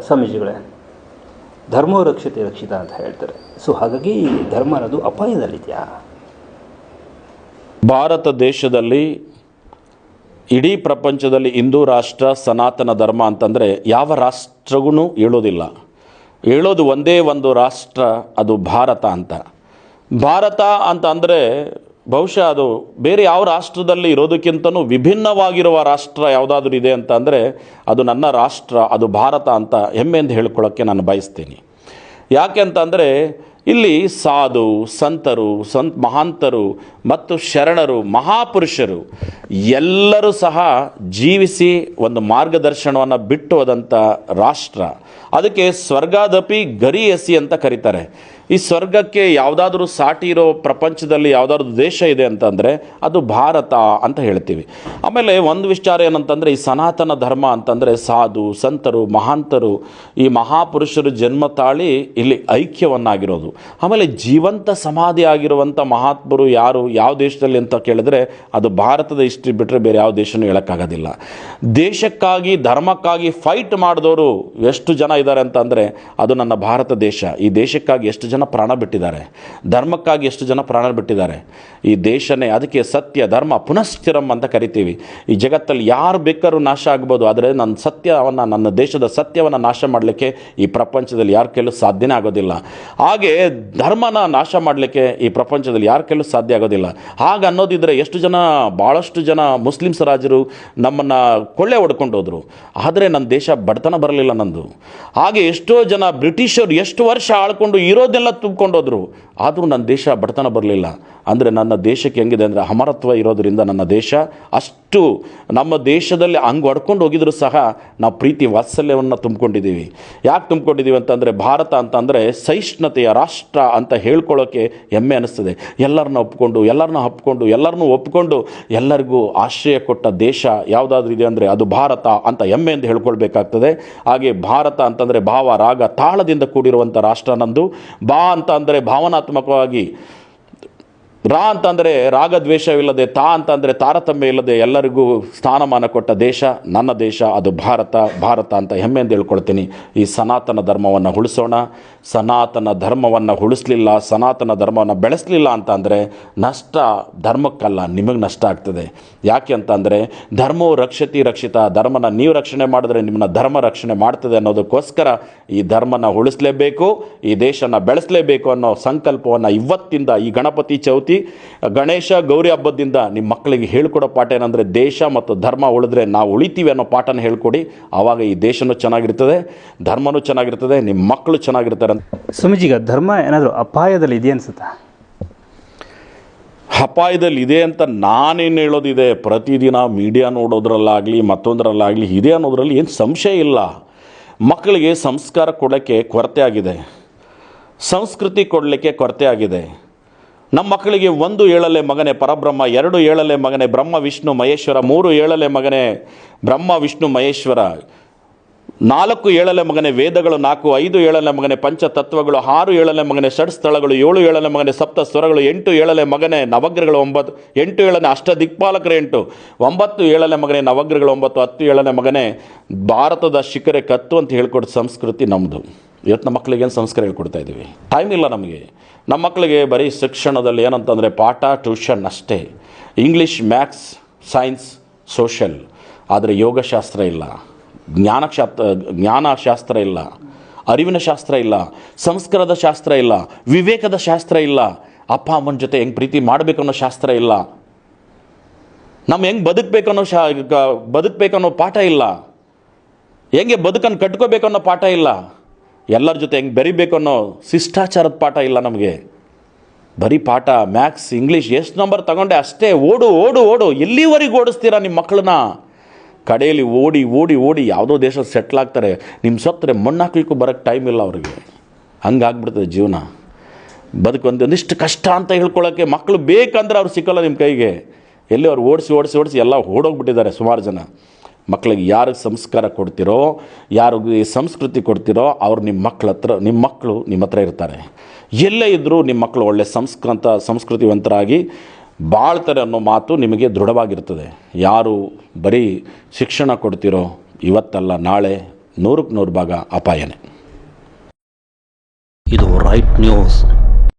ಸ್ವಾಮೀಜಿಗಳೇ ಧರ್ಮೋ ರಕ್ಷತೆ ರಕ್ಷಿತ ಅಂತ ಹೇಳ್ತಾರೆ. ಸೊ ಹಾಗಾಗಿ ಧರ್ಮ ಅನ್ನೋದು ಅಪಾಯದಲ್ಲಿದೆಯಾ? ಭಾರತ ದೇಶದಲ್ಲಿ, ಇಡೀ ಪ್ರಪಂಚದಲ್ಲಿ ಹಿಂದೂ ರಾಷ್ಟ್ರ ಸನಾತನ ಧರ್ಮ ಅಂತಂದರೆ ಯಾವ ರಾಷ್ಟ್ರಗೂ ಹೇಳೋದಿಲ್ಲ. ಹೇಳೋದು ಒಂದೇ ಒಂದು ರಾಷ್ಟ್ರ, ಅದು ಭಾರತ ಅಂತ. ಭಾರತ ಅಂತ ಅಂದರೆ ಬಹುಶಃ ಅದು ಬೇರೆ ಯಾವ ರಾಷ್ಟ್ರದಲ್ಲಿ ಇರೋದಕ್ಕಿಂತನೂ ವಿಭಿನ್ನವಾಗಿರುವ ರಾಷ್ಟ್ರ ಯಾವುದಾದ್ರೂ ಇದೆ ಅಂತ ಅಂದರೆ ಅದು ನನ್ನ ರಾಷ್ಟ್ರ, ಅದು ಭಾರತ ಅಂತ ಹೆಮ್ಮೆಯಿಂದ ಹೇಳ್ಕೊಳ್ಳೋಕ್ಕೆ ನಾನು ಬಯಸ್ತೀನಿ. ಯಾಕೆ ಅಂತಂದರೆ ಇಲ್ಲಿ ಸಾಧು, ಸಂತರು, ಸಂತ್ ಮಹಾಂತರು ಮತ್ತು ಶರಣರು, ಮಹಾಪುರುಷರು, ಎಲ್ಲರೂ ಸಹ ಜೀವಿಸಿ ಒಂದು ಮಾರ್ಗದರ್ಶನವನ್ನು ಬಿಟ್ಟು ಹೋದಂಥ ರಾಷ್ಟ್ರ. ಅದಕ್ಕೆ ಸ್ವರ್ಗಾದಪಿ ಗರಿಯಸಿ ಅಂತ ಕರೀತಾರೆ. ಈ ಸ್ವರ್ಗಕ್ಕೆ ಯಾವುದಾದ್ರೂ ಸಾಟಿ ಇರೋ ಪ್ರಪಂಚದಲ್ಲಿ ಯಾವುದಾದ್ರೂ ದೇಶ ಇದೆ ಅಂತಂದರೆ ಅದು ಭಾರತ ಅಂತ ಹೇಳ್ತೀವಿ. ಆಮೇಲೆ ಒಂದು ವಿಚಾರ ಏನಂತಂದರೆ ಈ ಸನಾತನ ಧರ್ಮ ಅಂತಂದರೆ ಸಾಧು, ಸಂತರು, ಮಹಾಂತರು, ಈ ಮಹಾಪುರುಷರು ಜನ್ಮ ತಾಳಿ ಇಲ್ಲಿ ಐಕ್ಯವನ್ನಾಗಿರೋದು. ಆಮೇಲೆ ಜೀವಂತ ಸಮಾಧಿ ಆಗಿರುವಂಥ ಮಹಾತ್ಮರು ಯಾರು? ಯಾವ ದೇಶದಲ್ಲಿ ಅಂತ ಕೇಳಿದ್ರೆ ಅದು ಭಾರತದ ಹಿಸ್ಟ್ರಿ ಬಿಟ್ಟರೆ ಬೇರೆ ಯಾವ ದೇಶನೂ ಹೇಳೋಕ್ಕಾಗೋದಿಲ್ಲ. ದೇಶಕ್ಕಾಗಿ, ಧರ್ಮಕ್ಕಾಗಿ ಫೈಟ್ ಮಾಡಿದವರು ಎಷ್ಟು ಜನ ಇದ್ದಾರೆ ಅಂತಂದರೆ ಅದು ನನ್ನ ಭಾರತ ದೇಶ. ಈ ದೇಶಕ್ಕಾಗಿ ಎಷ್ಟು ಜನ ಪ್ರಾಣ ಬಿಟ್ಟಿದ್ದಾರೆ? ಧರ್ಮಕ್ಕಾಗಿ ಎಷ್ಟು ಜನ ಪ್ರಾಣ ಬಿಟ್ಟಿದ್ದಾರೆ? ಈ ದೇಶನೇ ಅದಕ್ಕೆ ಸತ್ಯ, ಧರ್ಮ ಪುನಶ್ಚಿರಂ ಅಂತ ಕರಿತೀವಿ. ಈ ಜಗತ್ತಲ್ಲಿ ಯಾರು ಬೇಕಾದ್ರೂ ನಾಶ ಆಗ್ಬೋದು, ಆದರೆ ನನ್ನ ಸತ್ಯವನ್ನು, ನನ್ನ ದೇಶದ ಸತ್ಯವನ್ನು ನಾಶ ಮಾಡಲಿಕ್ಕೆ ಈ ಪ್ರಪಂಚದಲ್ಲಿ ಯಾರ ಕೆಲವು ಸಾಧ್ಯನೇ ಆಗೋದಿಲ್ಲ. ಹಾಗೆ ಧರ್ಮನ ನಾಶ ಮಾಡಲಿಕ್ಕೆ ಈ ಪ್ರಪಂಚದಲ್ಲಿ ಯಾರ ಕೆಲವು ಸಾಧ್ಯ ಆಗೋದಿಲ್ಲ. ಹಾಗೆ ಅನ್ನೋದಿದ್ರೆ ಎಷ್ಟು ಜನ ಭಾಳಷ್ಟು ಜನ ಮುಸ್ಲಿಮ್ಸ್ ರಾಜರು ನಮ್ಮನ್ನು ಕೊಳ್ಳೆ ಹೊಡ್ಕೊಂಡು ಹೋದರು. ಆದರೆ ನನ್ನ ದೇಶ ಬಡತನ ಬರಲಿಲ್ಲ ನಂದು. ಹಾಗೆ ಎಷ್ಟೋ ಜನ ಬ್ರಿಟಿಷರು ಎಷ್ಟು ವರ್ಷ ಆಳ್ಕೊಂಡು ಇರೋದೆಲ್ಲ ತುಂಬ್ಕೊಂಡು ಹೋದರು. ಆದರೂ ನನ್ನ ದೇಶ ಬಡತನ ಬರಲಿಲ್ಲ. ಅಂದರೆ ನನ್ನ ದೇಶಕ್ಕೆ ಹೆಂಗಿದೆ ಅಂದರೆ ಅಮರತ್ವ ಇರೋದರಿಂದ ನನ್ನ ದೇಶ ಅಷ್ಟು ನಮ್ಮ ದೇಶದಲ್ಲಿ ಹಂಗೆ ಹೊಡ್ಕೊಂಡು ಹೋಗಿದ್ರು ಸಹ ನಾವು ಪ್ರೀತಿ ವಾತ್ಸಲ್ಯವನ್ನು ತುಂಬಿಕೊಂಡಿದ್ದೀವಿ. ಯಾಕೆ ತುಂಬಿಕೊಂಡಿದ್ದೀವಿ ಅಂತಂದರೆ ಭಾರತ ಅಂತಂದರೆ ಸಹಿಷ್ಣುತೆಯ ರಾಷ್ಟ್ರ ಅಂತ ಹೇಳ್ಕೊಳ್ಳೋಕ್ಕೆ ಹೆಮ್ಮೆ ಅನ್ನಿಸ್ತದೆ ಎಲ್ಲರನ್ನ ಒಪ್ಕೊಂಡು, ಎಲ್ಲರನ್ನ ಹಪ್ಕೊಂಡು, ಎಲ್ಲರನ್ನೂ ಒಪ್ಕೊಂಡು ಎಲ್ಲರಿಗೂ ಆಶ್ರಯ ಕೊಟ್ಟ ದೇಶ ಯಾವುದಾದ್ರೂ ಇದೆ ಅಂದರೆ ಅದು ಭಾರತ ಅಂತ ಹೆಮ್ಮೆ ಎಂದು ಹೇಳ್ಕೊಳ್ಬೇಕಾಗ್ತದೆ. ಹಾಗೆ ಭಾರತ ಅಂತಂದರೆ ಭಾವ, ರಾಗ, ತಾಳದಿಂದ ಕೂಡಿರುವಂಥ ರಾಷ್ಟ್ರ ನಂದು. ಬಾ ಅಂತ ಅಂದರೆ ಭಾವನಾತ್ಮಕವಾಗಿ ರಾ ಅಂತಂದರೆ ರಾಗದ್ವೇಷವಿಲ್ಲದೆ, ತಾ ಅಂತಂದರೆ ತಾರತಮ್ಯ ಇಲ್ಲದೆ ಎಲ್ಲರಿಗೂ ಸ್ಥಾನಮಾನ ಕೊಟ್ಟ ದೇಶ, ನನ್ನ ದೇಶ, ಅದು ಭಾರತ ಭಾರತ ಅಂತ ಹೆಮ್ಮೆಯಿಂದ ಹೇಳ್ಕೊಳ್ತೀನಿ. ಈ ಸನಾತನ ಧರ್ಮವನ್ನು ಉಳಿಸೋಣ. ಸನಾತನ ಧರ್ಮವನ್ನು ಉಳಿಸ್ಲಿಲ್ಲ, ಸನಾತನ ಧರ್ಮವನ್ನು ಬೆಳೆಸಲಿಲ್ಲ ಅಂತ ಅಂದರೆ ನಷ್ಟ, ಧರ್ಮಕ್ಕಲ್ಲ, ನಿಮಗೆ ನಷ್ಟ ಆಗ್ತದೆ. ಯಾಕೆ ಅಂತಂದರೆ ಧರ್ಮವು ರಕ್ಷತಿ ರಕ್ಷಿತ, ಧರ್ಮನ ನೀವು ರಕ್ಷಣೆ ಮಾಡಿದ್ರೆ ನಿಮ್ಮನ್ನ ಧರ್ಮ ರಕ್ಷಣೆ ಮಾಡ್ತದೆ ಅನ್ನೋದಕ್ಕೋಸ್ಕರ ಈ ಧರ್ಮನ ಉಳಿಸಲೇಬೇಕು, ಈ ದೇಶನ ಬೆಳೆಸಲೇಬೇಕು ಅನ್ನೋ ಸಂಕಲ್ಪವನ್ನು ಇವತ್ತಿಂದ ಈ ಗಣಪತಿ ಚೌತಿ ಗಣೇಶ ಗೌರಿ ಹಬ್ಬದಿಂದ ನಿಮ್ಮ ಮಕ್ಕಳಿಗೆ ಹೇಳ್ಕೊಡೋ ಪಾಠ ಏನಂದರೆ ದೇಶ ಮತ್ತು ಧರ್ಮ ಉಳಿದ್ರೆ ನಾವು ಉಳಿತೀವಿ ಅನ್ನೋ ಪಾಠನ ಹೇಳ್ಕೊಡಿ. ಆವಾಗ ಈ ದೇಶನೂ ಚೆನ್ನಾಗಿರ್ತದೆ ಧರ್ಮನೂ ಚೆನ್ನಾಗಿರ್ತದೆ ನಿಮ್ಮ ಮಕ್ಕಳು ಚೆನ್ನಾಗಿರ್ತಾರೆ ಅಂತ. ಸ್ವಾಮೀಜಿಗ ಧರ್ಮ ಏನಾದರೂ ಅಪಾಯದಲ್ಲಿ ಇದೆ ಅನ್ಸುತ್ತಾ? ಅಪಾಯದಲ್ಲಿ ಇದೆ ಅಂತ ನಾನೇನು ಹೇಳೋದಿದೆ. ಪ್ರತಿದಿನ ಮೀಡಿಯಾ ನೋಡೋದ್ರಲ್ಲಾಗಲಿ ಮತ್ತೊಂದರಲ್ಲಾಗಲಿ ಇದೆ ಅನ್ನೋದ್ರಲ್ಲಿ ಏನು ಸಂಶಯ ಇಲ್ಲ. ಮಕ್ಕಳಿಗೆ ಸಂಸ್ಕಾರ ಕೊಡೋಕ್ಕೆ ಕೊರತೆ ಆಗಿದೆ. ಸಂಸ್ಕೃತಿ ಕೊಡಲಿಕ್ಕೆ ಕೊರತೆ ಆಗಿದೆ. ನಮ್ಮ ಮಕ್ಕಳಿಗೆ ಒಂದು ಏಳಲೆ ಮಗನೇ ಪರಬ್ರಹ್ಮ ಎರಡು ಏಳಲೆ ಮಗನೇ ಬ್ರಹ್ಮ ವಿಷ್ಣು ಮಹೇಶ್ವರ ಮೂರು ಏಳಲೆ ಮಗನೇ ಬ್ರಹ್ಮ ವಿಷ್ಣು ಮಹೇಶ್ವರ ನಾಲ್ಕು ಏಳಲೆ ಮಗನೇ ವೇದಗಳು ನಾಲ್ಕು ಐದು ಏಳಲೆ ಮಗನೇ ಪಂಚತತ್ವಗಳು ಆರು ಏಳಲೆ ಮಗನೇ ಷಡ್ ಸ್ಥಳಗಳು ಏಳು ಏಳಲೆ ಮಗನೇ ಸಪ್ತ ಸ್ವರಗಳು ಎಂಟು ಏಳಲೆ ಮಗನೇ ನವಗ್ರಹಗಳು ಒಂಬತ್ತು ಎಂಟು ಏಳನೇ ಅಷ್ಟ ದಿಕ್ಪಾಲಕರು ಎಂಟು ಒಂಬತ್ತು ಏಳಲೆ ಮಗನೇ ನವಗ್ರಹಗಳು ಒಂಬತ್ತು ಹತ್ತು ಏಳನೆ ಮಗನೇ ಭಾರತದ ಶಿಖರೆ ಕತ್ತು ಅಂತ ಹೇಳ್ಕೊಡೋ ಸಂಸ್ಕೃತಿ ನಮ್ಮದು ಇವತ್ತು ನಮ್ಮ ಮಕ್ಕಳಿಗೆ ಏನು ಸಂಸ್ಕಾರ ಹೇಳ್ಕೊಡ್ತಾ ಇದ್ದೀವಿ ಟೈಮ್ ಇಲ್ಲ ನಮಗೆ ನಮ್ಮ ಮಕ್ಕಳಿಗೆ ಬರೀ ಶಿಕ್ಷಣದಲ್ಲಿ ಏನಂತಂದರೆ ಪಾಠ, ಟ್ಯೂಷನ್ ಅಷ್ಟೇ. ಇಂಗ್ಲೀಷ್ ಮ್ಯಾಥ್ಸ್ ಸೈನ್ಸ್ ಸೋಷಲ್ ಆದರೆ ಯೋಗಶಾಸ್ತ್ರ ಇಲ್ಲ. ಜ್ಞಾನಶಾಸ್ತ್ರ ಜ್ಞಾನಶಾಸ್ತ್ರ ಇಲ್ಲ. ಅರಿವಿನ ಶಾಸ್ತ್ರ ಇಲ್ಲ. ಸಂಸ್ಕಾರದ ಶಾಸ್ತ್ರ ಇಲ್ಲ. ವಿವೇಕದ ಶಾಸ್ತ್ರ ಇಲ್ಲ. ಅಪ್ಪ, ಅಮ್ಮನ ಜೊತೆ ಹೆಂಗೆ ಪ್ರೀತಿ ಮಾಡಬೇಕು ಅನ್ನೋ ಶಾಸ್ತ್ರ ಇಲ್ಲ. ನಮ್ಮ ಹೆಂಗೆ ಬದುಕಬೇಕನ್ನೋ ಶಾ ಬದುಕಬೇಕನ್ನೋ ಪಾಠ ಇಲ್ಲ. ಹೆಂಗೆ ಬದುಕನ್ನು ಕಟ್ಕೋಬೇಕನ್ನೋ ಪಾಠ ಇಲ್ಲ. ಎಲ್ಲರ ಜೊತೆ ಹೆಂಗೆ ಬೆರಿಬೇಕು ಅನ್ನೋ ಶಿಷ್ಟಾಚಾರದ ಪಾಠ ಇಲ್ಲ ನಮಗೆ. ಬರೀ ಪಾಠ ಮ್ಯಾಥ್ಸ್ ಇಂಗ್ಲೀಷ್, ಎಷ್ಟು ನಂಬರ್ ತಗೊಂಡೆ ಅಷ್ಟೇ. ಓಡು ಓಡು ಓಡು. ಎಲ್ಲಿವರೆಗೆ ಓಡಿಸ್ತೀರಾ ನಿಮ್ಮ ಮಕ್ಕಳನ್ನ ಕಡೆಯಲ್ಲಿ ಓಡಿ ಓಡಿ ಓಡಿ ಯಾವುದೋ ದೇಶ ಸೆಟ್ಲ್ ಆಗ್ತಾರೆ. ನಿಮ್ಮ ಸತ್ತರೆ ಮಣ್ಣು ಹಾಕ್ಲಿಕ್ಕೂ ಬರೋಕ್ಕೆ ಟೈಮ್ ಇಲ್ಲ ಅವ್ರಿಗೆ. ಹಂಗಾಗ್ಬಿಡ್ತದೆ ಜೀವನ. ಬದುಕೊಂದು ಒಂದು ಒಂದಿಷ್ಟು ಕಷ್ಟ ಅಂತ ಹೇಳ್ಕೊಳ್ಳೋಕ್ಕೆ ಮಕ್ಕಳು ಬೇಕಂದ್ರೆ ಅವ್ರು ಸಿಕ್ಕಲ್ಲ ನಿಮ್ಮ ಕೈಗೆ. ಎಲ್ಲಿ ಅವ್ರು ಓಡಿಸಿ ಓಡಿಸಿ ಓಡಿಸಿ ಎಲ್ಲ ಓಡೋಗ್ಬಿಟ್ಟಿದ್ದಾರೆ ಸುಮಾರು ಜನ. ಮಕ್ಕಳಿಗೆ ಯಾರಿಗೆ ಸಂಸ್ಕಾರ ಕೊಡ್ತಿರೋ ಯಾರಿಗೆ ಸಂಸ್ಕೃತಿ ಕೊಡ್ತಿರೋ, ಅವ್ರು ನಿಮ್ಮ ಮಕ್ಕಳ ಹತ್ರ, ನಿಮ್ಮ ಮಕ್ಕಳು ನಿಮ್ಮ ಹತ್ರ ಇರ್ತಾರೆ. ಎಲ್ಲೇ ಇದ್ದರೂ ನಿಮ್ಮ ಮಕ್ಕಳು ಒಳ್ಳೆ ಸಂಸ್ಕೃತ, ಸಂಸ್ಕೃತಿವಂತರಾಗಿ ಬಾಳ್ತಾರೆ ಅನ್ನೋ ಮಾತು ನಿಮಗೆ ದೃಢವಾಗಿರ್ತದೆ. ಯಾರು ಬರೀ ಶಿಕ್ಷಣ ಕೊಡ್ತಿರೋ, ಇವತ್ತಲ್ಲ, ನಾಳೆ ನೂರಕ್ಕೆ ನೂರು ಭಾಗ ಅಪಾಯನೇ. ಇದು ರೈಟ್ ನ್ಯೂಸ್